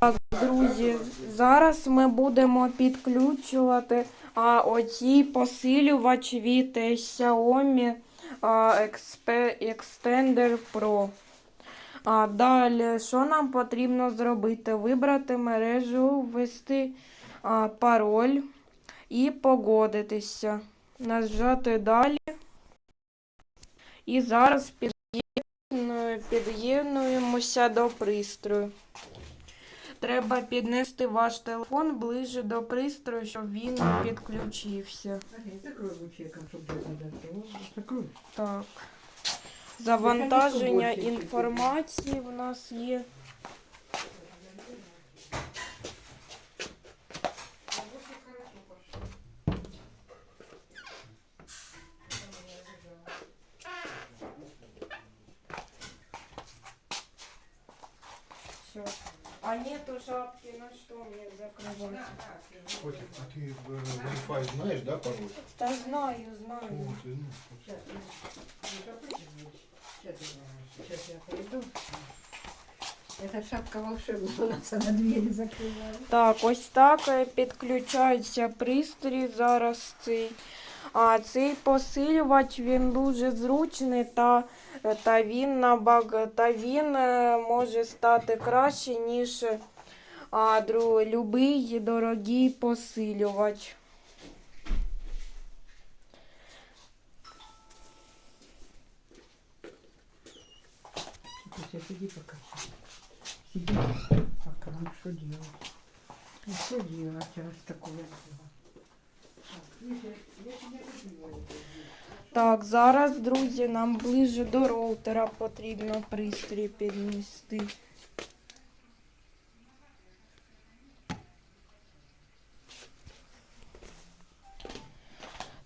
Так, друзі, зараз ми будемо підключувати а, оцій посилювач від Xiaomi а, Extender Pro. А далі, що нам потрібно зробити? Вибрати мережу, ввести а, пароль і погодитися. Нажати далі. І зараз під'єднує- під'єднуємося до пристрою. Треба піднести ваш телефон ближче до пристрою, щоб він підключився. Закрой лучеком. Закрой. Так. Завантаження інформації в нас є. Все. А нету шапки, на что мне закрывать? Котик, а ты в э, Wi-Fi знаешь, да, пароль? Да знаю, знаю. О, ты, ну, Сейчас, сейчас я пойду. Эта шапка волшебная, у нас она двери закрывает. Так, ось так е, підключається пристрій зараз цей. А цей посилювач він дуже зручний та, та він набаг, та він е, може стати краще, ніж а, дру, любий дорогий посилювач. Сейчас сиди пока. Сиди. Пока нам что делать? Ну, что делать, раз такое было? Так, зараз, друзі, нам ближче до роутера потрібно пристрій піднести.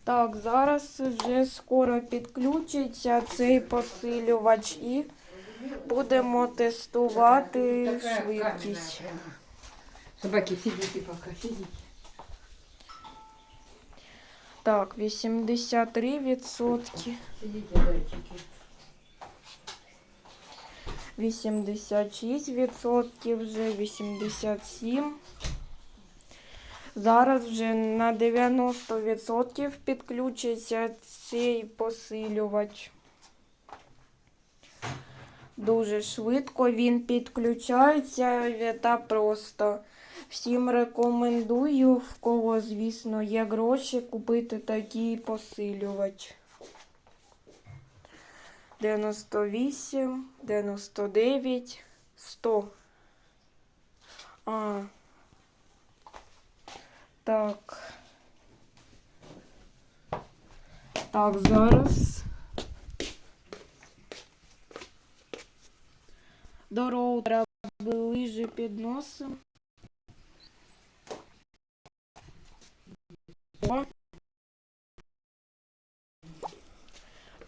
Так, зараз вже скоро підключиться цей посилювач і будемо тестувати швидкість. Собаки, сидите пока, сидите. Так, 83 відсотки. Сидите, зайчики. 86 відсотків вже 87. Зараз вже на 90 відсотків підключиться цей посилювач. Дуже швидко він підключається та просто. Всім рекомендую, в кого, звісно, є гроші, купити такий посилювач. 98, 99, 100. А. Так. Так, зараз. До роутера ближе підносимо.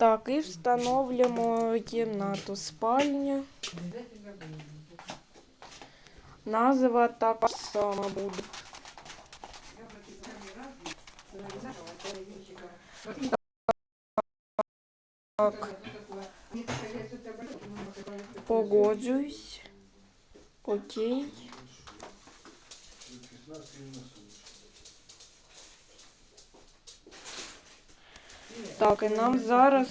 Так, і встановлюємо кімнату спальня. Назва така сама буде. Так, погоджуюсь. Окей. Так, і нам зараз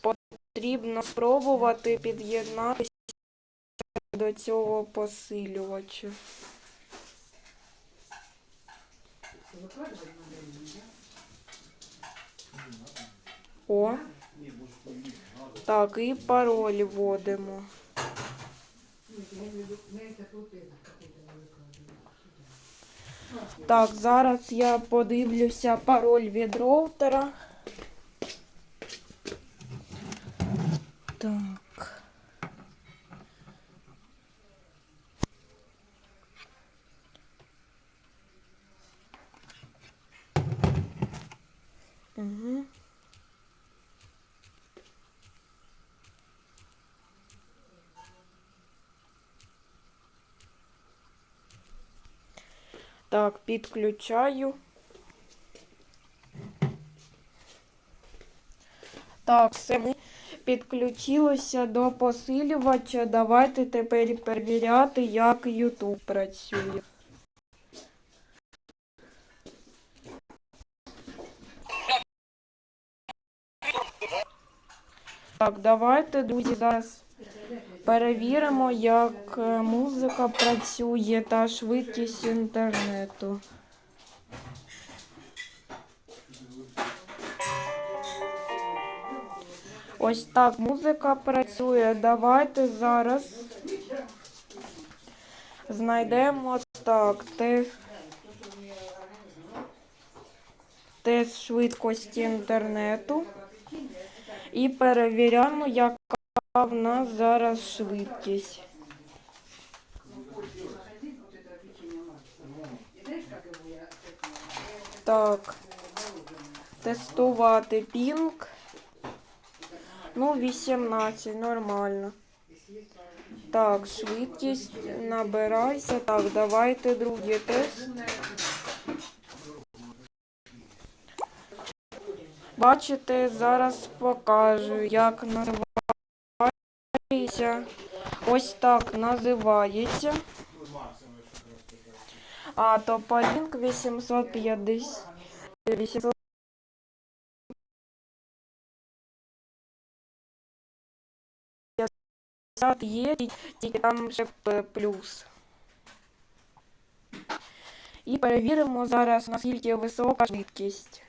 потрібно спробувати під'єднатися до цього посилювача. О. Так, і пароль вводимо. Так, зараз я подивлюся пароль від роутера. Так. Угу. Так, підключаю. Так, все підключилося до посилювача. Давайте тепер перевіряти, як YouTube працює. Так, давайте, друзі, зараз перевіримо, як е, музика працює та швидкість інтернету. Ось так музика працює. Давайте зараз знайдемо так. Те... Тест швидкості інтернету. І перевіряємо, яка в нас зараз швидкість. Так. Тестувати пінг. Ну, 18, нормально. Так, швидкість набирайся. Так, давайте другий тест. Бачите, зараз покажу, як називається. Ось так називається. А, Тополінк 850. 800 є, тільки там ще плюс. І перевіримо зараз, наскільки висока швидкість.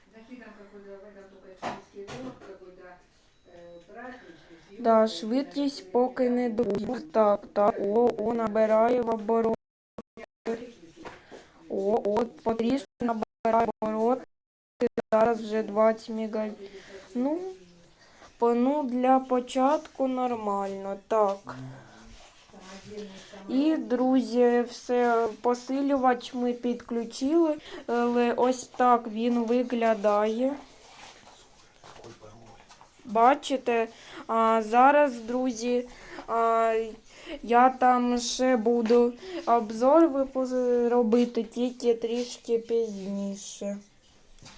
Да, швидкість поки не дуже. Так, так, о, о, набирає в обороти. О, о, потрішки набирає обороти. Зараз вже 20 мега. Ну, ну, для початку нормально, так. І, друзі, все, посилювач ми підключили, ось так він виглядає. Бачите, а, зараз, друзі, а, я там ще буду обзор робити тільки трішки пізніше.